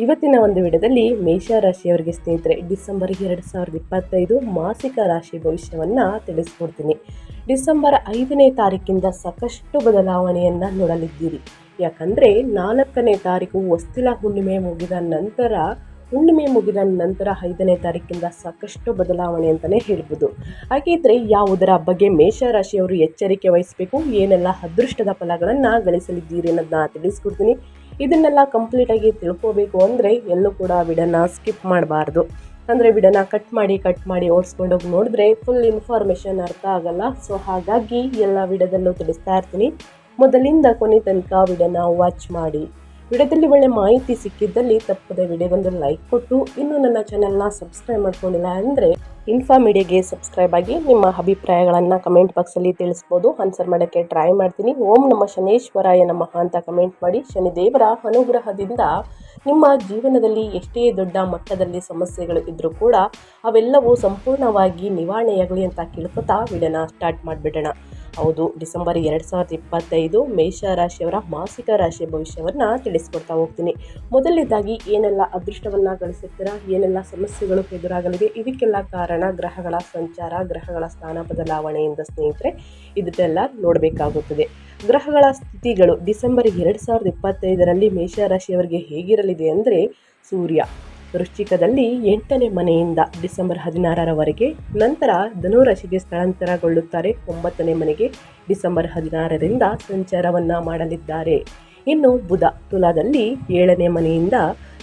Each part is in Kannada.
ಇವತ್ತಿನ ಒಂದು ವಿಡಿಯೋದಲ್ಲಿ ಮೇಷ ರಾಶಿಯವರಿಗೆ ಸ್ನೇಹಿತರೆ, ಡಿಸೆಂಬರ್ ಎರಡು ಸಾವಿರದ ಇಪ್ಪತ್ತೈದು ಮಾಸಿಕ ರಾಶಿ ಭವಿಷ್ಯವನ್ನು ತಿಳಿಸ್ಕೊಡ್ತೀನಿ. ಡಿಸೆಂಬರ್ ಐದನೇ ತಾರೀಕಿಂದ ಸಾಕಷ್ಟು ಬದಲಾವಣೆಯನ್ನು ನೋಡಲಿದ್ದೀರಿ. ಯಾಕಂದರೆ ನಾಲ್ಕನೇ ತಾರೀಕು ವಸ್ತಿಲ ಹುಣ್ಣಿಮೆ ಮುಗಿದ ನಂತರ, ಹುಣ್ಣಿಮೆ ಮುಗಿದ ನಂತರ ಐದನೇ ತಾರೀಕಿಂದ ಸಾಕಷ್ಟು ಬದಲಾವಣೆ ಅಂತಲೇ ಹೇಳ್ಬೋದು. ಹಾಗಿದ್ರೆ ಯಾವುದರ ಬಗ್ಗೆ ಮೇಷರಾಶಿಯವರು ಎಚ್ಚರಿಕೆ ವಹಿಸಬೇಕು, ಏನೆಲ್ಲ ಅದೃಷ್ಟದ ಫಲಗಳನ್ನು ಗಳಿಸಲಿದ್ದೀರಿ ಅನ್ನೋದನ್ನ ತಿಳಿಸ್ಕೊಡ್ತೀನಿ. ಇದನ್ನೆಲ್ಲ ಕಂಪ್ಲೀಟಾಗಿ ತಿಳ್ಕೋಬೇಕು ಅಂದರೆ ಎಲ್ಲೂ ಕೂಡ ವಿಡನ್ನ ಸ್ಕಿಪ್ ಮಾಡಬಾರ್ದು. ಅಂದರೆ ವಿಡನ್ನ ಕಟ್ ಮಾಡಿ ಕಟ್ ಮಾಡಿ ಓಡಿಸ್ಕೊಂಡೋಗಿ ನೋಡಿದ್ರೆ ಫುಲ್ ಇನ್ಫಾರ್ಮೇಷನ್ ಅರ್ಥ ಆಗಲ್ಲ. ಸೊ ಹಾಗಾಗಿ ಎಲ್ಲ ವಿಡದಲ್ಲೂ ತಿಳಿಸ್ತಾ ಇರ್ತೀನಿ. ಮೊದಲಿಂದ ಕೊನೆ ತನಕ ವಿಡನ್ನ ವಾಚ್ ಮಾಡಿ. ವಿಡಿಯೋದಲ್ಲಿ ಒಳ್ಳೆ ಮಾಹಿತಿ ಸಿಕ್ಕಿದ್ದಲ್ಲಿ ತಪ್ಪದೆ ವಿಡಿಯೋಗೊಂದು ಲೈಕ್ ಕೊಟ್ಟು, ಇನ್ನೂ ನನ್ನ ಚಾನೆಲ್ನ ಸಬ್ಸ್ಕ್ರೈಬ್ ಮಾಡ್ಕೊಂಡಿಲ್ಲ ಅಂದರೆ ಇನ್ಫಾ ಮೀಡಿಯಾಗೆ ಸಬ್ಸ್ಕ್ರೈಬ್ ಆಗಿ ನಿಮ್ಮ ಅಭಿಪ್ರಾಯಗಳನ್ನು ಕಮೆಂಟ್ ಬಾಕ್ಸಲ್ಲಿ ತಿಳಿಸ್ಬೋದು. ಆನ್ಸರ್ ಮಾಡೋಕ್ಕೆ ಟ್ರೈ ಮಾಡ್ತೀನಿ. ಓಂ ನಮ್ಮ ಶನೇಶ್ವರಾಯ ನಮಃ ಅಂತ ಕಮೆಂಟ್ ಮಾಡಿ. ಶನಿದೇವರ ಅನುಗ್ರಹದಿಂದ ನಿಮ್ಮ ಜೀವನದಲ್ಲಿ ಎಷ್ಟೇ ದೊಡ್ಡ ಮಟ್ಟದಲ್ಲಿ ಸಮಸ್ಯೆಗಳು ಇದ್ದರೂ ಕೂಡ ಅವೆಲ್ಲವೂ ಸಂಪೂರ್ಣವಾಗಿ ನಿವಾರಣೆಯಾಗಲಿ ಅಂತ ಕೇಳ್ಕೊತಾ ವಿಡಿಯೋನ ಸ್ಟಾರ್ಟ್ ಮಾಡಿಬಿಡೋಣ. ಹೌದು, ಡಿಸೆಂಬರ್ ಎರಡು ಸಾವಿರದ ಇಪ್ಪತ್ತೈದು ಮೇಷ ರಾಶಿಯವರ ಮಾಸಿಕ ರಾಶಿ ಭವಿಷ್ಯವನ್ನು ತಿಳಿಸ್ಕೊಡ್ತಾ ಹೋಗ್ತೀನಿ. ಮೊದಲನೇದಾಗಿ ಏನೆಲ್ಲ ಅದೃಷ್ಟವನ್ನು ಗಳಿಸುತ್ತೀರಾ ಏನೆಲ್ಲ ಸಮಸ್ಯೆಗಳು ಎದುರಾಗಲಿದೆ ಇದಕ್ಕೆಲ್ಲ ಕಾರಣ ಗ್ರಹಗಳ ಸಂಚಾರ, ಗ್ರಹಗಳ ಸ್ಥಾನ ಬದಲಾವಣೆಯಿಂದ ಸ್ನೇಹಿತರೆ, ಇದನ್ನೆಲ್ಲ ನೋಡಬೇಕಾಗುತ್ತದೆ. ಗ್ರಹಗಳ ಸ್ಥಿತಿಗಳು ಡಿಸೆಂಬರ್ ಎರಡು ಸಾವಿರದ ಇಪ್ಪತ್ತೈದರಲ್ಲಿ ಮೇಷರಾಶಿಯವರಿಗೆ ಹೇಗಿರಲಿದೆ ಅಂದರೆ ಸೂರ್ಯ. ವೃಶ್ಚಿಕದಲ್ಲಿ ಎಂಟನೇ ಮನೆಯಿಂದ ಡಿಸೆಂಬರ್ ಹದಿನಾರರವರೆಗೆ ನಂತರ ಧನುರಾಶಿಗೆ ಸ್ಥಳಾಂತರಗೊಳ್ಳುತ್ತಾರೆ. ಒಂಬತ್ತನೇ ಮನೆಗೆ ಡಿಸೆಂಬರ್ ಹದಿನಾರರಿಂದ ಸಂಚಾರವನ್ನು ಮಾಡಲಿದ್ದಾರೆ. ಇನ್ನು ಬುಧ ತುಲಾದಲ್ಲಿ ಏಳನೇ ಮನೆಯಿಂದ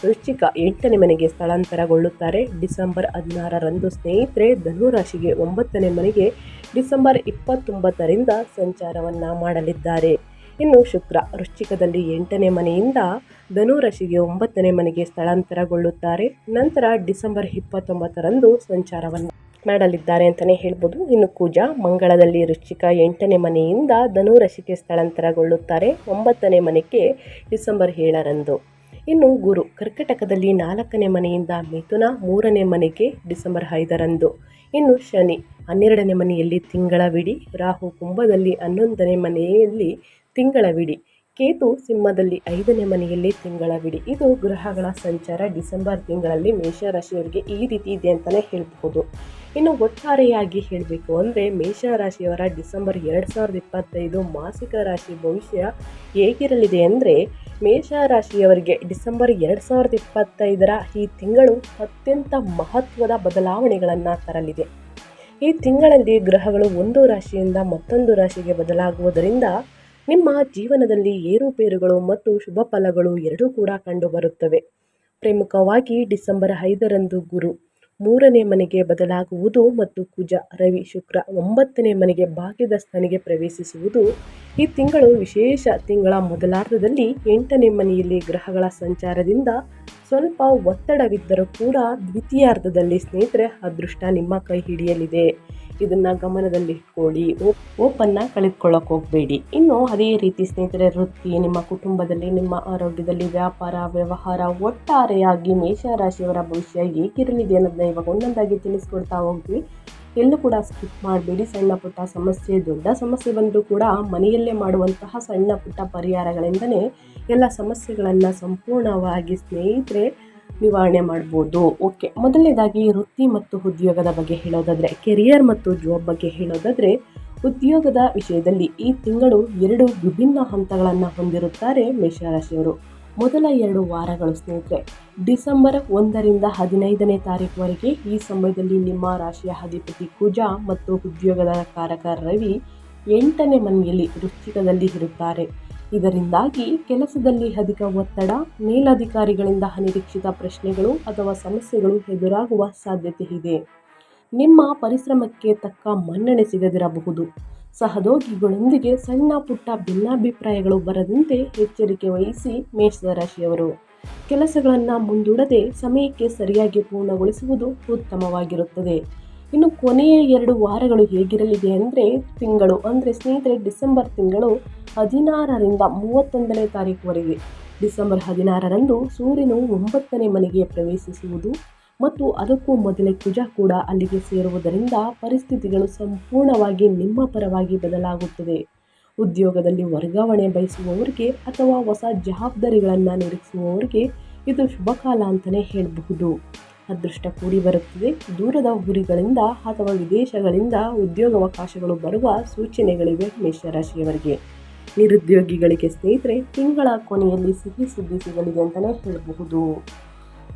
ವೃಶ್ಚಿಕ ಎಂಟನೇ ಮನೆಗೆ ಸ್ಥಳಾಂತರಗೊಳ್ಳುತ್ತಾರೆ. ಡಿಸೆಂಬರ್ ಹದಿನಾರರಂದು ಸ್ನೇಹಿತರೆ, ಧನುರಾಶಿಗೆ ಒಂಬತ್ತನೇ ಮನೆಗೆ ಡಿಸೆಂಬರ್ ಇಪ್ಪತ್ತೊಂಬತ್ತರಿಂದ ಸಂಚಾರವನ್ನು ಮಾಡಲಿದ್ದಾರೆ. ಇನ್ನು ಶುಕ್ರ ವೃಶ್ಚಿಕದಲ್ಲಿ ಎಂಟನೇ ಮನೆಯಿಂದ ಧನುರಾಶಿಗೆ ಒಂಬತ್ತನೇ ಮನೆಗೆ ಸ್ಥಳಾಂತರಗೊಳ್ಳುತ್ತಾರೆ. ನಂತರ ಡಿಸೆಂಬರ್ ಇಪ್ಪತ್ತೊಂಬತ್ತರಂದು ಸಂಚಾರವನ್ನು ಮಾಡಲಿದ್ದಾರೆ ಅಂತಲೇ ಹೇಳ್ಬೋದು. ಇನ್ನು ಕುಜ ಮಂಗಳದಲ್ಲಿ ವೃಶ್ಚಿಕ ಎಂಟನೇ ಮನೆಯಿಂದ ಧನುರಾಶಿಗೆ ಸ್ಥಳಾಂತರಗೊಳ್ಳುತ್ತಾರೆ. ಒಂಬತ್ತನೇ ಮನೆಗೆ ಡಿಸೆಂಬರ್ ಏಳರಂದು. ಇನ್ನು ಗುರು ಕರ್ಕಟಕದಲ್ಲಿ ನಾಲ್ಕನೇ ಮನೆಯಿಂದ ಮಿಥುನ ಮೂರನೇ ಮನೆಗೆ ಡಿಸೆಂಬರ್ ಐದರಂದು. ಇನ್ನು ಶನಿ ಹನ್ನೆರಡನೇ ಮನೆಯಲ್ಲಿ ತಿಂಗಳವಿಡಿ ರಾಹು ಕುಂಭದಲ್ಲಿ ಹನ್ನೊಂದನೇ ಮನೆಯಲ್ಲಿ ತಿಂಗಳ ವಿಡಿ ಕೇತು ಸಿಂಹದಲ್ಲಿ ಐದನೇ ಮನೆಯಲ್ಲಿ ತಿಂಗಳ ವಿಡಿ ಇದು ಗ್ರಹಗಳ ಸಂಚಾರ ಡಿಸೆಂಬರ್ ತಿಂಗಳಲ್ಲಿ ಮೇಷರಾಶಿಯವರಿಗೆ ಈ ರೀತಿ ಇದೆ ಅಂತಲೇ ಹೇಳಬಹುದು. ಇನ್ನು ಒಟ್ಟಾರೆಯಾಗಿ ಹೇಳಬೇಕು ಅಂದರೆ ಮೇಷರಾಶಿಯವರ ಡಿಸೆಂಬರ್ ಎರಡು ಸಾವಿರದ ಇಪ್ಪತ್ತೈದು ಮಾಸಿಕ ರಾಶಿ ಭವಿಷ್ಯ ಹೇಗಿರಲಿದೆ ಅಂದರೆ ಮೇಷರಾಶಿಯವರಿಗೆ ಡಿಸೆಂಬರ್ ಎರಡು ಸಾವಿರದ ಇಪ್ಪತ್ತೈದರ ಈ ತಿಂಗಳು ಅತ್ಯಂತ ಮಹತ್ವದ ಬದಲಾವಣೆಗಳನ್ನು ತರಲಿದೆ. ಈ ತಿಂಗಳಲ್ಲಿ ಗ್ರಹಗಳು ಒಂದು ರಾಶಿಯಿಂದ ಮತ್ತೊಂದು ರಾಶಿಗೆ ಬದಲಾಗುವುದರಿಂದ ನಿಮ್ಮ ಜೀವನದಲ್ಲಿ ಏರುಪೇರುಗಳು ಮತ್ತು ಶುಭ ಫಲಗಳು ಎರಡೂ ಕೂಡ ಕಂಡುಬರುತ್ತವೆ. ಪ್ರಮುಖವಾಗಿ ಡಿಸೆಂಬರ್ ಐದರಂದು ಗುರು. ಮೂರನೇ ಮನೆಗೆ ಬದಲಾಗುವುದು ಮತ್ತು ಕುಜ, ರವಿ, ಶುಕ್ರ ಒಂಬತ್ತನೇ ಮನೆಗೆ ಭಾಗ್ಯದ ಸ್ಥಾನಿಗೆ ಪ್ರವೇಶಿಸುವುದು. ಈ ತಿಂಗಳು ವಿಶೇಷ ತಿಂಗಳ ಮೊದಲಾರ್ಧದಲ್ಲಿ ಎಂಟನೇ ಮನೆಯಲ್ಲಿ ಗ್ರಹಗಳ ಸಂಚಾರದಿಂದ ಸ್ವಲ್ಪ ಒತ್ತಡವಿದ್ದರೂ ಕೂಡ ದ್ವಿತೀಯಾರ್ಧದಲ್ಲಿ ಸ್ನೇಹಿತರೆ, ಅದೃಷ್ಟ ನಿಮ್ಮ ಕೈ ಹಿಡಿಯಲಿದೆ. ಇದನ್ನು ಗಮನದಲ್ಲಿಟ್ಕೊಳ್ಳಿ. ಓಪನ್ನ ಕಳೆದುಕೊಳ್ಳೋಕೆ ಹೋಗಬೇಡಿ. ಇನ್ನು ಅದೇ ರೀತಿ ಸ್ನೇಹಿತರೆ, ವೃತ್ತಿ, ನಿಮ್ಮ ಕುಟುಂಬದಲ್ಲಿ, ನಿಮ್ಮ ಆರೋಗ್ಯದಲ್ಲಿ ವ್ಯಾಪಾರ, ವ್ಯವಹಾರ ಒಟ್ಟಾರೆಯಾಗಿ ಮೇಷರಾಶಿಯವರ ಭವಿಷ್ಯ ಹೇಗಿರಲಿದೆ ಅನ್ನೋದನ್ನ ಇವಾಗ ಒಂದೊಂದಾಗಿ ತಿಳಿಸ್ಕೊಡ್ತಾ ಹೋಗ್ತೀವಿ. ಎಲ್ಲೂ ಕೂಡ ಸ್ಕಿಪ್ ಮಾಡಬೇಡಿ. ಸಣ್ಣ ಪುಟ್ಟ ಸಮಸ್ಯೆ, ದೊಡ್ಡ ಸಮಸ್ಯೆ ಬಂದರೂ ಕೂಡ ಮನೆಯಲ್ಲೇ ಮಾಡುವಂತಹ ಸಣ್ಣ ಪುಟ್ಟ ಪರಿಹಾರಗಳಿಂದನೇ ಎಲ್ಲ ಸಮಸ್ಯೆಗಳನ್ನು ಸಂಪೂರ್ಣವಾಗಿ ಸ್ನೇಹಿತರೆ ನಿವಾರಣೆ ಮಾಡ್ಬೋದು. ಓಕೆ, ಮೊದಲನೇದಾಗಿ ವೃತ್ತಿ ಮತ್ತು ಉದ್ಯೋಗದ ಬಗ್ಗೆ ಹೇಳೋದಾದರೆ, ಕೆರಿಯರ್ ಮತ್ತು ಜಾಬ್ ಬಗ್ಗೆ ಹೇಳೋದಾದರೆ, ಉದ್ಯೋಗದ ವಿಷಯದಲ್ಲಿ ಈ ತಿಂಗಳು ಎರಡು ವಿಭಿನ್ನ ಹಂತಗಳನ್ನು ಹೊಂದಿರುತ್ತಾರೆ ಮೇಷರಾಶಿಯವರು. ಮೊದಲ ಎರಡು ವಾರಗಳು ಸ್ನೇಹಿತರೆ, ಡಿಸೆಂಬರ್ ಒಂದರಿಂದ ಹದಿನೈದನೇ ತಾರೀಕುವರೆಗೆ ಈ ಸಮಯದಲ್ಲಿ ನಿಮ್ಮ ರಾಶಿಯ ಅಧಿಪತಿ ಕುಜ ಮತ್ತು ಉದ್ಯೋಗದ ಕಾರಕ ರವಿ ಎಂಟನೇ ಮನೆಯಲ್ಲಿ ವೃಶ್ಚಿಕದಲ್ಲಿ ಇರುತ್ತಾರೆ. ಇದರಿಂದಾಗಿ ಕೆಲಸದಲ್ಲಿ ಅಧಿಕ ಒತ್ತಡ, ಮೇಲಧಿಕಾರಿಗಳಿಂದ ಅನಿರೀಕ್ಷಿತ ಪ್ರಶ್ನೆಗಳು ಅಥವಾ ಸಮಸ್ಯೆಗಳು ಎದುರಾಗುವ ಸಾಧ್ಯತೆ ಇದೆ. ನಿಮ್ಮ ಪರಿಶ್ರಮಕ್ಕೆ ತಕ್ಕ ಮನ್ನಣೆ ಸಿಗದಿರಬಹುದು. ಸಹೋದ್ಯೋಗಿಗಳೊಂದಿಗೆ ಸಣ್ಣ ಪುಟ್ಟ ಭಿನ್ನಾಭಿಪ್ರಾಯಗಳು ಬರದಂತೆ ಎಚ್ಚರಿಕೆ ವಹಿಸಿ ಮೇಷರಾಶಿಯವರು ಕೆಲಸಗಳನ್ನು ಮುಂದೂಡದೆ ಸಮಯಕ್ಕೆ ಸರಿಯಾಗಿ ಪೂರ್ಣಗೊಳಿಸುವುದು ಉತ್ತಮವಾಗಿರುತ್ತದೆ. ಇನ್ನು ಕೊನೆಯ ಎರಡು ವಾರಗಳು ಹೇಗಿರಲಿದೆ ಅಂದರೆ ತಿಂಗಳು, ಅಂದರೆ ಸ್ನೇಹಿತರೆ ಡಿಸೆಂಬರ್ ತಿಂಗಳು ಹದಿನಾರರಿಂದ ಮೂವತ್ತೊಂದನೇ ತಾರೀಕುವರೆಗೆ. ಡಿಸೆಂಬರ್ ಹದಿನಾರರಂದು ಸೂರ್ಯನು ಒಂಬತ್ತನೇ ಮನೆಗೆ ಪ್ರವೇಶಿಸುವುದು ಮತ್ತು ಅದಕ್ಕೂ ಮೊದಲೇ ಕುಜ ಕೂಡ ಅಲ್ಲಿಗೆ ಸೇರುವುದರಿಂದ ಪರಿಸ್ಥಿತಿಗಳು ಸಂಪೂರ್ಣವಾಗಿ ನಿಮ್ಮ ಪರವಾಗಿ ಬದಲಾಗುತ್ತದೆ ಉದ್ಯೋಗದಲ್ಲಿ ವರ್ಗಾವಣೆ ಬಯಸುವವರಿಗೆ ಅಥವಾ ಹೊಸ ಜವಾಬ್ದಾರಿಗಳನ್ನು ನಿರೀಕ್ಷಿಸುವವರಿಗೆ ಇದು ಶುಭಕಾಲ ಅಂತಲೇ ಹೇಳಬಹುದು. ಅದೃಷ್ಟ ಕೂಡಿ ಬರುತ್ತದೆ. ದೂರದ ಊರುಗಳಿಂದ ಅಥವಾ ವಿದೇಶಗಳಿಂದ ಉದ್ಯೋಗಾವಕಾಶಗಳು ಬರುವ ಸೂಚನೆಗಳಿವೆ ಮೇಷರಾಶಿಯವರಿಗೆ. ನಿರುದ್ಯೋಗಿಗಳಿಗೆ ಸ್ನೇಹಿತರೆ, ತಿಂಗಳ ಕೊನೆಯಲ್ಲಿ ಸಿಹಿ ಸುದ್ದಿ ಸಿಗಲಿದೆ ಅಂತಲೇ ಹೇಳಬಹುದು.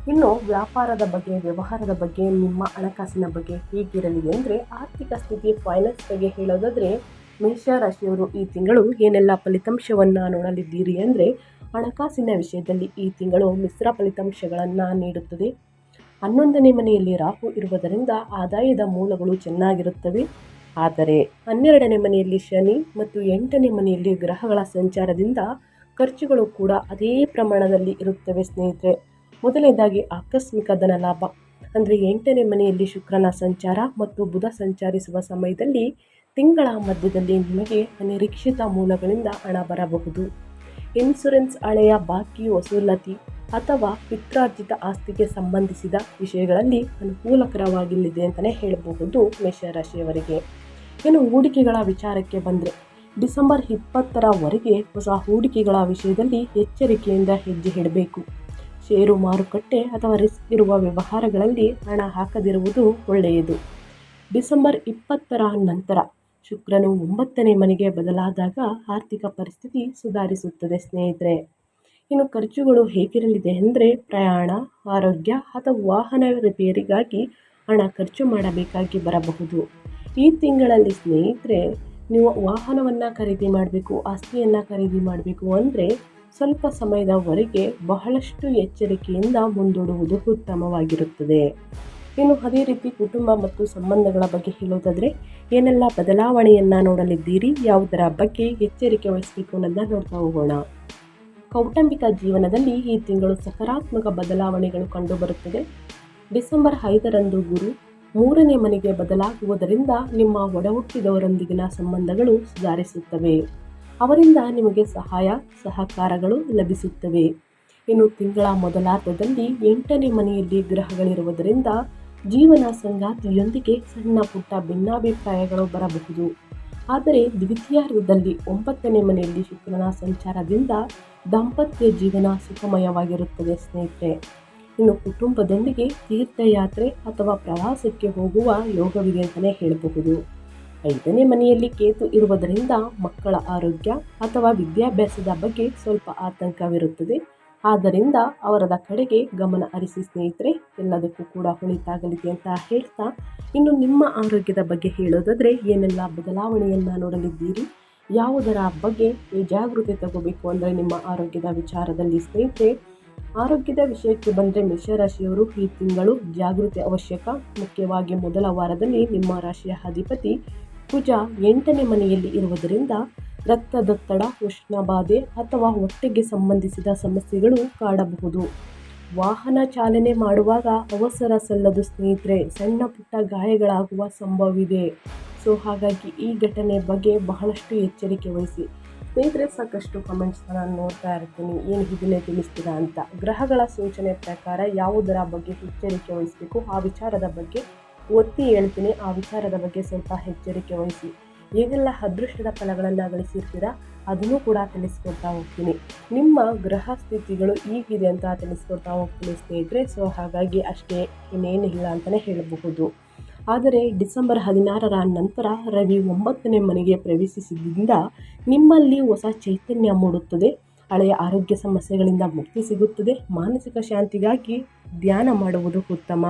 ಇನ್ನು ವ್ಯಾಪಾರದ ಬಗ್ಗೆ, ವ್ಯವಹಾರದ ಬಗ್ಗೆ, ನಿಮ್ಮ ಹಣಕಾಸಿನ ಬಗ್ಗೆ ಹೇಗಿರಲಿದೆ ಅಂದರೆ, ಆರ್ಥಿಕ ಸ್ಥಿತಿ ಫೈನಾನ್ಸ್ ಬಗ್ಗೆ ಹೇಳೋದಾದರೆ, ಮೇಷರಾಶಿಯವರು ಈ ತಿಂಗಳು ಏನೆಲ್ಲ ಫಲಿತಾಂಶವನ್ನು ನೋಡಲಿದ್ದೀರಿ ಅಂದರೆ, ಹಣಕಾಸಿನ ವಿಷಯದಲ್ಲಿ ಈ ತಿಂಗಳು ಮಿಶ್ರ ಫಲಿತಾಂಶಗಳನ್ನು ನೀಡುತ್ತದೆ. ಹನ್ನೊಂದನೇ ಮನೆಯಲ್ಲಿ ರಾಹು ಇರುವುದರಿಂದ ಆದಾಯದ ಮೂಲಗಳು ಚೆನ್ನಾಗಿರುತ್ತವೆ. ಆದರೆ ಹನ್ನೆರಡನೇ ಮನೆಯಲ್ಲಿ ಶನಿ ಮತ್ತು ಎಂಟನೇ ಮನೆಯಲ್ಲಿ ಗ್ರಹಗಳ ಸಂಚಾರದಿಂದ ಖರ್ಚುಗಳು ಕೂಡ ಅದೇ ಪ್ರಮಾಣದಲ್ಲಿ ಇರುತ್ತವೆ ಸ್ನೇಹಿತರೆ. ಮೊದಲನೇದಾಗಿ ಆಕಸ್ಮಿಕ ಧನ ಲಾಭ, ಅಂದರೆ ಎಂಟನೇ ಮನೆಯಲ್ಲಿ ಶುಕ್ರನ ಸಂಚಾರ ಮತ್ತು ಬುಧ ಸಂಚರಿಸುವ ಸಮಯದಲ್ಲಿ ತಿಂಗಳ ಮಧ್ಯದಲ್ಲಿ ನಿಮಗೆ ಅನಿರೀಕ್ಷಿತ ಮೂಲಗಳಿಂದ ಹಣ ಬರಬಹುದು. ಇನ್ಸುರೆನ್ಸ್ ಹಳೆಯ ಬಾಕಿ, ವಸೂಲತಿ ಅಥವಾ ಪಿತ್ರಾರ್ಜಿತ ಆಸ್ತಿಗೆ ಸಂಬಂಧಿಸಿದ ವಿಷಯಗಳಲ್ಲಿ ಅನುಕೂಲಕರವಾಗಿಲ್ಲಿದೆ ಅಂತಲೇ ಹೇಳಬಹುದು ಮೇಷರಾಶಿಯವರಿಗೆ. ಇನ್ನು ಹೂಡಿಕೆಗಳ ವಿಚಾರಕ್ಕೆ ಬಂದರೆ, ಡಿಸೆಂಬರ್ ಇಪ್ಪತ್ತರವರೆಗೆ ಹೊಸ ಹೂಡಿಕೆಗಳ ವಿಷಯದಲ್ಲಿ ಎಚ್ಚರಿಕೆಯಿಂದ ಹೆಜ್ಜೆ ಇಡಬೇಕು. ಷೇರು ಮಾರುಕಟ್ಟೆ ಅಥವಾ ರಿಸ್ಕ್ ಇರುವ ವ್ಯವಹಾರಗಳಲ್ಲಿ ಹಣ ಹಾಕದಿರುವುದು ಒಳ್ಳೆಯದು. ಡಿಸೆಂಬರ್ ಇಪ್ಪತ್ತರ ನಂತರ ಶುಕ್ರನು ಒಂಬತ್ತನೇ ಮನೆಗೆ ಬದಲಾದಾಗ ಆರ್ಥಿಕ ಪರಿಸ್ಥಿತಿ ಸುಧಾರಿಸುತ್ತದೆ ಸ್ನೇಹಿತರೆ. ಇನ್ನು ಖರ್ಚುಗಳು ಹೇಗಿರಲಿದೆ ಅಂದರೆ ಪ್ರಯಾಣ, ಆರೋಗ್ಯ ಅಥವಾ ವಾಹನ ರಿಪೇರಿಗಾಗಿ ಹಣ ಖರ್ಚು ಮಾಡಬೇಕಾಗಿ ಬರಬಹುದು. ಈ ತಿಂಗಳಲ್ಲಿ ಸ್ನೇಹಿತರೆ, ನೀವು ವಾಹನವನ್ನು ಖರೀದಿ ಮಾಡಬೇಕು, ಆಸ್ತಿಯನ್ನು ಖರೀದಿ ಮಾಡಬೇಕು ಅಂದರೆ ಸ್ವಲ್ಪ ಸಮಯದವರೆಗೆ ಬಹಳಷ್ಟು ಎಚ್ಚರಿಕೆಯಿಂದ ಮುಂದೂಡುವುದು ಉತ್ತಮವಾಗಿರುತ್ತದೆ. ಇನ್ನು ಅದೇ ರೀತಿ ಕುಟುಂಬ ಮತ್ತು ಸಂಬಂಧಗಳ ಬಗ್ಗೆ ಹೇಳೋದಾದರೆ, ಏನೆಲ್ಲ ಬದಲಾವಣೆಯನ್ನು ನೋಡಲಿದ್ದೀರಿ, ಯಾವುದರ ಬಗ್ಗೆ ಎಚ್ಚರಿಕೆ ವಹಿಸಬೇಕು ಅನ್ನೋದನ್ನ ನೋಡ್ತಾ ಹೋಗೋಣ. ಕೌಟುಂಬಿಕ ಜೀವನದಲ್ಲಿ ಈ ತಿಂಗಳು ಸಕಾರಾತ್ಮಕ ಬದಲಾವಣೆಗಳು ಕಂಡುಬರುತ್ತದೆ. ಡಿಸೆಂಬರ್ ಐದರಂದು ಗುರು ಮೂರನೇ ಮನೆಗೆ ಬದಲಾಗುವುದರಿಂದ ನಿಮ್ಮ ಒಡಹುಟ್ಟಿದವರೊಂದಿಗಿನ ಸಂಬಂಧಗಳು ಸುಧಾರಿಸುತ್ತವೆ. ಅವರಿಂದ ನಿಮಗೆ ಸಹಾಯ, ಸಹಕಾರಗಳು ಲಭಿಸುತ್ತವೆ. ಇನ್ನು ತಿಂಗಳ ಮೊದಲಾರ್ಧದಲ್ಲಿ ಎಂಟನೇ ಮನೆಯಲ್ಲಿ ಗ್ರಹಗಳಿರುವುದರಿಂದ ಜೀವನ ಸಂಗಾತಿಯೊಂದಿಗೆ ಸಣ್ಣ ಪುಟ್ಟ ಭಿನ್ನಾಭಿಪ್ರಾಯಗಳು ಬರಬಹುದು. ಆದರೆ ದ್ವಿತೀಯಾರ್ಧದಲ್ಲಿ ಒಂಬತ್ತನೇ ಮನೆಯಲ್ಲಿ ಶುಕ್ರನ ಸಂಚಾರದಿಂದ ದಾಂಪತ್ಯ ಜೀವನ ಸುಖಮಯವಾಗಿರುತ್ತದೆ ಸ್ನೇಹಿತರೆ. ಇನ್ನು ಕುಟುಂಬದೊಂದಿಗೆ ತೀರ್ಥಯಾತ್ರೆ ಅಥವಾ ಪ್ರವಾಸಕ್ಕೆ ಹೋಗುವ ಯೋಗವಿದೆ ಅಂತಲೇ ಹೇಳಬಹುದು. ಐದನೇ ಮನೆಯಲ್ಲಿ ಕೇತು ಇರುವುದರಿಂದ ಮಕ್ಕಳ ಆರೋಗ್ಯ ಅಥವಾ ವಿದ್ಯಾಭ್ಯಾಸದ ಬಗ್ಗೆ ಸ್ವಲ್ಪ ಆತಂಕವಿರುತ್ತದೆ. ಆದ್ದರಿಂದ ಅವರದ ಕಡೆಗೆ ಗಮನ ಹರಿಸಿ ಸ್ನೇಹಿತರೆ, ಎಲ್ಲದಕ್ಕೂ ಕೂಡ ಹೊಳಿತಾಗಲಿದೆ ಅಂತ ಹೇಳ್ತಾ, ಇನ್ನು ನಿಮ್ಮ ಆರೋಗ್ಯದ ಬಗ್ಗೆ ಹೇಳೋದಾದರೆ ಏನೆಲ್ಲ ಬದಲಾವಣೆಯನ್ನು ನೋಡಲಿದ್ದೀರಿ? ಯಾವುದರ ಬಗ್ಗೆ ಜಾಗೃತಿ ತಗೋಬೇಕು ಅಂದರೆ ನಿಮ್ಮ ಆರೋಗ್ಯದ ವಿಚಾರದಲ್ಲಿ ಸ್ನೇಹಿತರೆ, ಆರೋಗ್ಯದ ವಿಷಯಕ್ಕೆ ಬಂದರೆ ಮೇಷರಾಶಿಯವರು ಈ ತಿಂಗಳು ಜಾಗೃತಿ ಅವಶ್ಯಕ. ಮುಖ್ಯವಾಗಿ ಮೊದಲ ವಾರದಲ್ಲಿ ನಿಮ್ಮ ರಾಶಿಯ ಅಧಿಪತಿ ಕುಜ ಎಂಟನೇ ಮನೆಯಲ್ಲಿ ಇರುವುದರಿಂದ ರಕ್ತದೊತ್ತಡ, ಉಷ್ಣಬಾಧೆ ಅಥವಾ ಹೊಟ್ಟೆಗೆ ಸಂಬಂಧಿಸಿದ ಸಮಸ್ಯೆಗಳು ಕಾಡಬಹುದು. ವಾಹನ ಚಾಲನೆ ಮಾಡುವಾಗ ಅವಸರ ಸಲ್ಲದು ಸ್ನೇಹಿತರೆ, ಸಣ್ಣ ಪುಟ್ಟ ಗಾಯಗಳಾಗುವ ಸಂಭವವಿದೆ. ಸೊ, ಹಾಗಾಗಿ ಈ ಘಟನೆ ಬಗ್ಗೆ ಬಹಳಷ್ಟು ಎಚ್ಚರಿಕೆ ವಹಿಸಿ. ಸ್ನೇಹಿತರೆ, ಸಾಕಷ್ಟು ಕಮೆಂಟ್ಸ್ನ ನಾನು ನೋಡ್ತಾ ಇರ್ತೀನಿ. ಏನು ಇದನ್ನೇ ತಿಳಿಸ್ತೀರಾ ಅಂತ. ಗ್ರಹಗಳ ಸೂಚನೆ ಪ್ರಕಾರ ಯಾವುದರ ಬಗ್ಗೆ ಎಚ್ಚರಿಕೆ ವಹಿಸಬೇಕು? ಆ ವಿಚಾರದ ಬಗ್ಗೆ ಒತ್ತಿ ಹೇಳ್ತೀನಿ. ಆ ವಿಚಾರದ ಬಗ್ಗೆ ಸ್ವಲ್ಪ ಎಚ್ಚರಿಕೆ ವಹಿಸಿ. ಹೇಗೆಲ್ಲ ಅದೃಷ್ಟದ ಫಲಗಳನ್ನು ಗಳಿಸಿರ್ತೀರ ಅದನ್ನು ಕೂಡ ತಿಳಿಸ್ಕೊಡ್ತಾ ಹೋಗ್ತೀನಿ. ನಿಮ್ಮ ಗ್ರಹ ಸ್ಥಿತಿಗಳು ಈಗಿದೆ ಅಂತ ತಿಳಿಸ್ಕೊಡ್ತಾ ಹೋಗ್ತೀನಿ ಸ್ನೇಹಿತರೆ. ಸೊ ಹಾಗಾಗಿ ಅಷ್ಟೇ ಇನ್ನೇನು ಇಲ್ಲ ಅಂತಲೇ ಹೇಳಬಹುದು. ಆದರೆ ಡಿಸೆಂಬರ್ ಹದಿನಾರರ ನಂತರ ರವಿ ಒಂಬತ್ತನೇ ಮನೆಗೆ ಪ್ರವೇಶಿಸಿದ್ದರಿಂದ ನಿಮ್ಮಲ್ಲಿ ಹೊಸ ಚೈತನ್ಯ ಮೂಡುತ್ತದೆ. ಹಳೆಯ ಆರೋಗ್ಯ ಸಮಸ್ಯೆಗಳಿಂದ ಮುಕ್ತಿ ಸಿಗುತ್ತದೆ. ಮಾನಸಿಕ ಶಾಂತಿಗಾಗಿ ಧ್ಯಾನ ಮಾಡುವುದು ಉತ್ತಮ.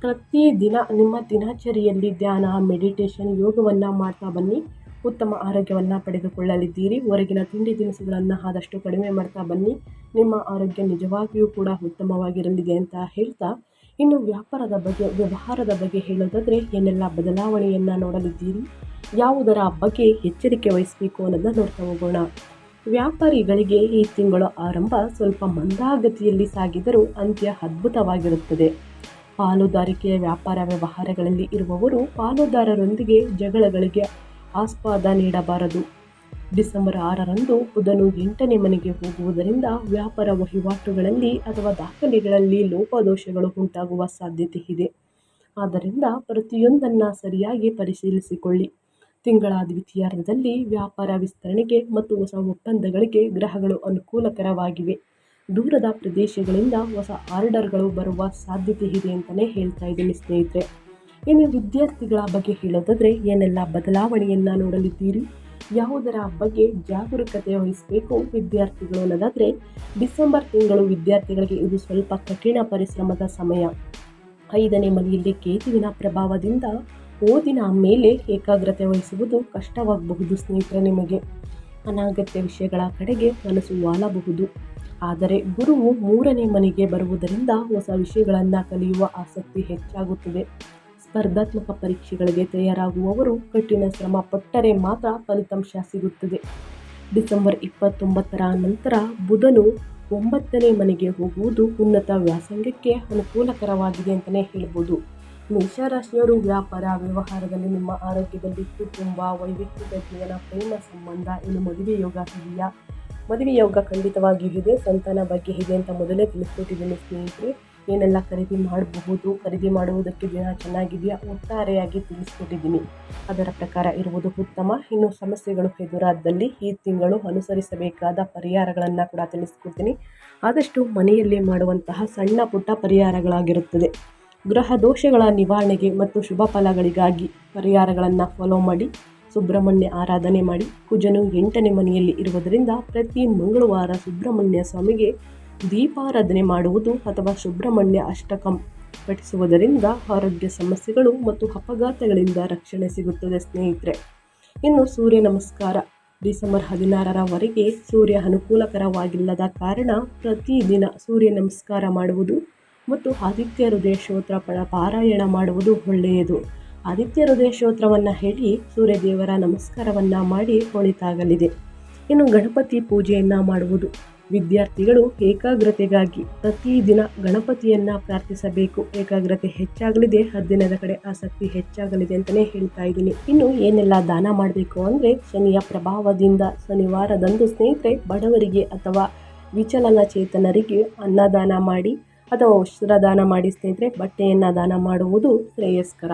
ಪ್ರತಿದಿನ ನಿಮ್ಮ ದಿನಚರಿಯಲ್ಲಿ ಧ್ಯಾನ ಮೆಡಿಟೇಷನ್ ಯೋಗವನ್ನು ಮಾಡ್ತಾ ಬನ್ನಿ. ಉತ್ತಮ ಆರೋಗ್ಯವನ್ನು ಪಡೆದುಕೊಳ್ಳಲಿದ್ದೀರಿ. ಹೊರಗಿನ ತಿಂಡಿ ತಿನಿಸುಗಳನ್ನು ಆದಷ್ಟು ಕಡಿಮೆ ಮಾಡ್ತಾ ಬನ್ನಿ. ನಿಮ್ಮ ಆರೋಗ್ಯ ನಿಜವಾಗಿಯೂ ಕೂಡ ಉತ್ತಮವಾಗಿರಲಿದೆ ಅಂತ ಹೇಳ್ತಾ. ಇನ್ನು ವ್ಯಾಪಾರದ ಬಗ್ಗೆ, ವ್ಯವಹಾರದ ಬಗ್ಗೆ ಹೇಳೋದಾದರೆ ಏನೆಲ್ಲ ಬದಲಾವಣೆಯನ್ನು ನೋಡಲಿದ್ದೀರಿ? ಯಾವುದರ ಬಗ್ಗೆ ಎಚ್ಚರಿಕೆ ವಹಿಸಬೇಕು ಅನ್ನೋದನ್ನು ನೋಡ್ತಾ ಹೋಗೋಣ. ವ್ಯಾಪಾರಿಗಳಿಗೆ ಈ ತಿಂಗಳ ಆರಂಭ ಸ್ವಲ್ಪ ಮಂದಾಗತಿಯಲ್ಲಿ ಸಾಗಿದರೂ ಅಂತ್ಯ ಅದ್ಭುತವಾಗಿರುತ್ತದೆ. ಪಾಲುದಾರಿಕೆಯ ವ್ಯಾಪಾರ ವ್ಯವಹಾರಗಳಲ್ಲಿ ಇರುವವರು ಪಾಲುದಾರರೊಂದಿಗೆ ಜಗಳಗಳಿಗೆ ಆಸ್ಪದ ನೀಡಬಾರದು. ಡಿಸೆಂಬರ್ ಆರರಂದು ಬುಧನು ಎಂಟನೇ ಮನೆಗೆ ಹೋಗುವುದರಿಂದ ವ್ಯಾಪಾರ ವಹಿವಾಟುಗಳಲ್ಲಿ ಅಥವಾ ದಾಖಲೆಗಳಲ್ಲಿ ಲೋಪದೋಷಗಳು ಉಂಟಾಗುವ ಸಾಧ್ಯತೆ ಇದೆ. ಆದ್ದರಿಂದ ಪ್ರತಿಯೊಂದನ್ನು ಸರಿಯಾಗಿ ಪರಿಶೀಲಿಸಿಕೊಳ್ಳಿ. ತಿಂಗಳ ದ್ವಿತೀಯಾರ್ಧದಲ್ಲಿ ವ್ಯಾಪಾರ ವಿಸ್ತರಣೆಗೆ ಮತ್ತು ಹೊಸ ಒಪ್ಪಂದಗಳಿಗೆ ಗ್ರಹಗಳು ಅನುಕೂಲಕರವಾಗಿವೆ. ದೂರದ ಪ್ರದೇಶಗಳಿಂದ ಹೊಸ ಆರ್ಡರ್ಗಳು ಬರುವ ಸಾಧ್ಯತೆ ಇದೆ ಅಂತಲೇ ಹೇಳ್ತಾ ಇದ್ದೀನಿ ಸ್ನೇಹಿತರೆ. ಇನ್ನು ವಿದ್ಯಾರ್ಥಿಗಳ ಬಗ್ಗೆ ಹೇಳೋದಾದರೆ, ಏನೆಲ್ಲ ಬದಲಾವಣೆಯನ್ನು ನೋಡಲಿದ್ದೀರಿ? ಯಾವುದರ ಬಗ್ಗೆ ಜಾಗರೂಕತೆ ವಹಿಸಬೇಕು ವಿದ್ಯಾರ್ಥಿಗಳು ಅನ್ನೋದಾದರೆ, ಡಿಸೆಂಬರ್ ತಿಂಗಳು ವಿದ್ಯಾರ್ಥಿಗಳಿಗೆ ಇದು ಸ್ವಲ್ಪ ಕಠಿಣ ಪರಿಶ್ರಮದ ಸಮಯ. ಐದನೇ ಮನೆಯಲ್ಲಿ ಕೇತುವಿನ ಪ್ರಭಾವದಿಂದ ಓದಿನ ಮೇಲೆ ಏಕಾಗ್ರತೆ ವಹಿಸುವುದು ಕಷ್ಟವಾಗಬಹುದು ಸ್ನೇಹಿತರೆ ನಿಮಗೆ. ಅನಾಗತ್ಯ ವಿಷಯಗಳ ಕಡೆಗೆ ಮನಸ್ಸು ವಾಲಬಹುದು. ಆದರೆ ಗುರುವು ಮೂರನೇ ಮನೆಗೆ ಬರುವುದರಿಂದ ಹೊಸ ವಿಷಯಗಳನ್ನು ಕಲಿಯುವ ಆಸಕ್ತಿ ಹೆಚ್ಚಾಗುತ್ತದೆ. ಸ್ಪರ್ಧಾತ್ಮಕ ಪರೀಕ್ಷೆಗಳಿಗೆ ತಯಾರಾಗುವವರು ಕಠಿಣ ಶ್ರಮ ಪಟ್ಟರೆ ಮಾತ್ರ ಫಲಿತಾಂಶ ಸಿಗುತ್ತದೆ. ಡಿಸೆಂಬರ್ ಇಪ್ಪತ್ತೊಂಬತ್ತರ ನಂತರ ಬುಧನು ಒಂಬತ್ತನೇ ಮನೆಗೆ ಹೋಗುವುದು ಉನ್ನತ ವ್ಯಾಸಂಗಕ್ಕೆ ಅನುಕೂಲಕರವಾಗಿದೆ ಅಂತಲೇ ಹೇಳ್ಬೋದು. ಮೇಷರಾಶಿಯವರು ವ್ಯಾಪಾರ ವ್ಯವಹಾರದಲ್ಲಿ ನಿಮ್ಮ ಆರೋಗ್ಯದಲ್ಲಿ ಕುಟುಂಬ ವೈಯಕ್ತಿಕ ಜೀವನ, ಪ್ರೇಮ ಸಂಬಂಧ, ಇನ್ನು ಮದುವೆ ಯೋಗ ಇದೆಯಾ? ಮದುವೆ ಯೋಗ ಖಂಡಿತವಾಗಿಯೂ ಇದೆ. ಸಂತಾನ ಬಗ್ಗೆ ಇದೆ ಅಂತ ಮೊದಲೇ ತಿಳಿಸ್ಕೊಟ್ಟಿದ್ದೀನಿ ಸ್ನೇಹಿತರೆ. ಏನೆಲ್ಲ ಖರೀದಿ ಮಾಡಬಹುದು, ಖರೀದಿ ಮಾಡುವುದಕ್ಕೆ ದಿನ ಚೆನ್ನಾಗಿದೆಯಾ ಒಟ್ಟಾರೆಯಾಗಿ ತಿಳಿಸ್ಕೊಟ್ಟಿದ್ದೀನಿ. ಅದರ ಪ್ರಕಾರ ಇರುವುದು ಉತ್ತಮ. ಇನ್ನು ಸಮಸ್ಯೆಗಳು ಎದುರಾದಲ್ಲಿ ಈ ತಿಂಗಳು ಅನುಸರಿಸಬೇಕಾದ ಪರಿಹಾರಗಳನ್ನು ಕೂಡ ತಿಳಿಸ್ಕೊಡ್ತೀನಿ. ಆದಷ್ಟು ಮನೆಯಲ್ಲೇ ಮಾಡುವಂತಹ ಸಣ್ಣ ಪುಟ್ಟ ಪರಿಹಾರಗಳಾಗಿರುತ್ತದೆ. ಗ್ರಹ ದೋಷಗಳ ನಿವಾರಣೆಗೆ ಮತ್ತು ಶುಭ ಫಲಗಳಿಗಾಗಿ ಪರಿಹಾರಗಳನ್ನು ಫಾಲೋ ಮಾಡಿ. ಸುಬ್ರಹ್ಮಣ್ಯ ಆರಾಧನೆ ಮಾಡಿ ಕುಜನು ಎಂಟನೇ ಮನೆಯಲ್ಲಿ ಇರುವುದರಿಂದ ಪ್ರತಿ ಮಂಗಳವಾರ ಸುಬ್ರಹ್ಮಣ್ಯ ಸ್ವಾಮಿಗೆ ದೀಪಾರಾಧನೆ ಮಾಡುವುದು ಅಥವಾ ಸುಬ್ರಹ್ಮಣ್ಯ ಅಷ್ಟಕಂ ಪಠಿಸುವುದರಿಂದ ಆರೋಗ್ಯ ಸಮಸ್ಯೆಗಳು ಮತ್ತು ಅಪಘಾತಗಳಿಂದ ರಕ್ಷಣೆ ಸಿಗುತ್ತದೆ, ಸ್ನೇಹಿತರೆ. ಇನ್ನು ಸೂರ್ಯ ನಮಸ್ಕಾರ. ಡಿಸೆಂಬರ್ ಹದಿನಾರರವರೆಗೆ ಸೂರ್ಯ ಅನುಕೂಲಕರವಾಗಿಲ್ಲದ ಕಾರಣ ಪ್ರತಿದಿನ ಸೂರ್ಯ ನಮಸ್ಕಾರ ಮಾಡುವುದು ಮತ್ತು ಆದಿತ್ಯ ಹೃದಯ ಶ್ರೋತ್ರ ಪಾರಾಯಣ ಮಾಡುವುದು ಒಳ್ಳೆಯದು. ಆದಿತ್ಯ ಹೃದಯ ಸ್ತೋತ್ರವನ್ನು ಹೇಳಿ ಸೂರ್ಯದೇವರ ನಮಸ್ಕಾರವನ್ನು ಮಾಡಿ ಒಳಿತಾಗಲಿದೆ ಇನ್ನು ಗಣಪತಿ ಪೂಜೆಯನ್ನು ಮಾಡುವುದು. ವಿದ್ಯಾರ್ಥಿಗಳು ಏಕಾಗ್ರತೆಗಾಗಿ ಪ್ರತಿದಿನ ಗಣಪತಿಯನ್ನು ಪ್ರಾರ್ಥಿಸಬೇಕು. ಏಕಾಗ್ರತೆ ಹೆಚ್ಚಾಗಲಿದೆ ಹದ್ದಿನದ ಕಡೆ ಆಸಕ್ತಿ ಹೆಚ್ಚಾಗಲಿದೆ ಅಂತಲೇ ಹೇಳ್ತಾ ಇದ್ದೀನಿ. ಇನ್ನು ಏನೆಲ್ಲ ದಾನ ಮಾಡಬೇಕು ಅಂದರೆ ಶನಿಯ ಪ್ರಭಾವದಿಂದ ಶನಿವಾರದಂದು ಸ್ನೇಹಿತರೆ, ಬಡವರಿಗೆ ಅಥವಾ ವಿಚಲನಚೇತನರಿಗೆ ಅನ್ನದಾನ ಮಾಡಿ ಅಥವಾ ವಸ್ತ್ರದಾನ ಮಾಡಿ ಸ್ನೇಹಿತರೆ, ಬಟ್ಟೆಯನ್ನು ದಾನ ಮಾಡುವುದು ಶ್ರೇಯಸ್ಕರ.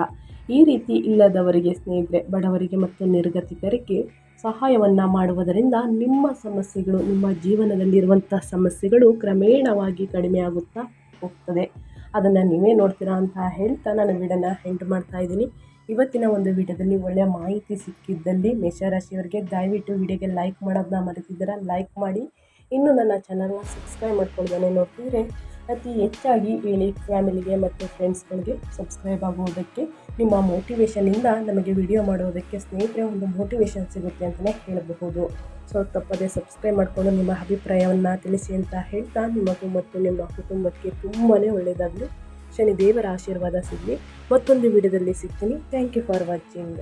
ಈ ರೀತಿ ಇಲ್ಲದವರಿಗೆ ಸ್ನೇಹಿತರೆ, ಬಡವರಿಗೆ ಮತ್ತು ನಿರ್ಗತಿಕರಿಗೆ ಸಹಾಯವನ್ನು ಮಾಡುವುದರಿಂದ ನಿಮ್ಮ ಸಮಸ್ಯೆಗಳು, ನಿಮ್ಮ ಜೀವನದಲ್ಲಿರುವಂಥ ಸಮಸ್ಯೆಗಳು ಕ್ರಮೇಣವಾಗಿ ಕಡಿಮೆಯಾಗುತ್ತಾ ಹೋಗ್ತದೆ. ಅದನ್ನು ನೀವೇ ನೋಡ್ತೀರಾ ಅಂತ ಹೇಳ್ತಾ ನಾನು ವಿಡನ್ನು ಎಂಡ್ ಮಾಡ್ತಾ ಇದ್ದೀನಿ. ಇವತ್ತಿನ ಒಂದು ವಿಡಿಯೋದಲ್ಲಿ ಒಳ್ಳೆಯ ಮಾಹಿತಿ ಸಿಕ್ಕಿದ್ದಲ್ಲಿ ಮೇಷರಾಶಿಯವರಿಗೆ ದಯವಿಟ್ಟು ವಿಡಿಯೋಗೆ ಲೈಕ್ ಮಾಡೋದನ್ನ ಮರೆತಿದ್ದೀರಾ ಲೈಕ್ ಮಾಡಿ. ಇನ್ನು ನನ್ನ ಚಾನಲ್ನ ಸಬ್ಸ್ಕ್ರೈಬ್ ಮಾಡ್ಕೊಳ್ದೇ ನೋಡ್ತಿದ್ರೆ ಅತಿ ಹೆಚ್ಚಾಗಿ ಹೇಳಿ ಫ್ಯಾಮಿಲಿಗೆ ಮತ್ತು ಫ್ರೆಂಡ್ಸ್ಗಳಿಗೆ ಸಬ್ಸ್ಕ್ರೈಬ್ ಆಗುವುದಕ್ಕೆ ನಿಮ್ಮ ಮೋಟಿವೇಶನಿಂದ ನಮಗೆ ವಿಡಿಯೋ ಮಾಡುವುದಕ್ಕೆ ಸ್ನೇಹಿತರ ಒಂದು ಮೋಟಿವೇಶನ್ ಸಿಗುತ್ತೆ ಅಂತಲೇ ಹೇಳಬಹುದು. ಸೊ ತಪ್ಪದೇ ಸಬ್ಸ್ಕ್ರೈಬ್ ಮಾಡಿಕೊಂಡು ನಿಮ್ಮ ಅಭಿಪ್ರಾಯವನ್ನು ತಿಳಿಸಿ ಅಂತ ಹೇಳ್ತಾ ನಿಮಗೂ ಮತ್ತು ನಿಮ್ಮ ಕುಟುಂಬಕ್ಕೆ ತುಂಬಾ ಒಳ್ಳೆಯದಾಗಲಿ. ಶನಿ ದೇವರ ಆಶೀರ್ವಾದ ಸಿಗಲಿ. ಮತ್ತೊಂದು ವಿಡಿಯೋದಲ್ಲಿ ಸಿಗ್ತೀನಿ. Thank you for watching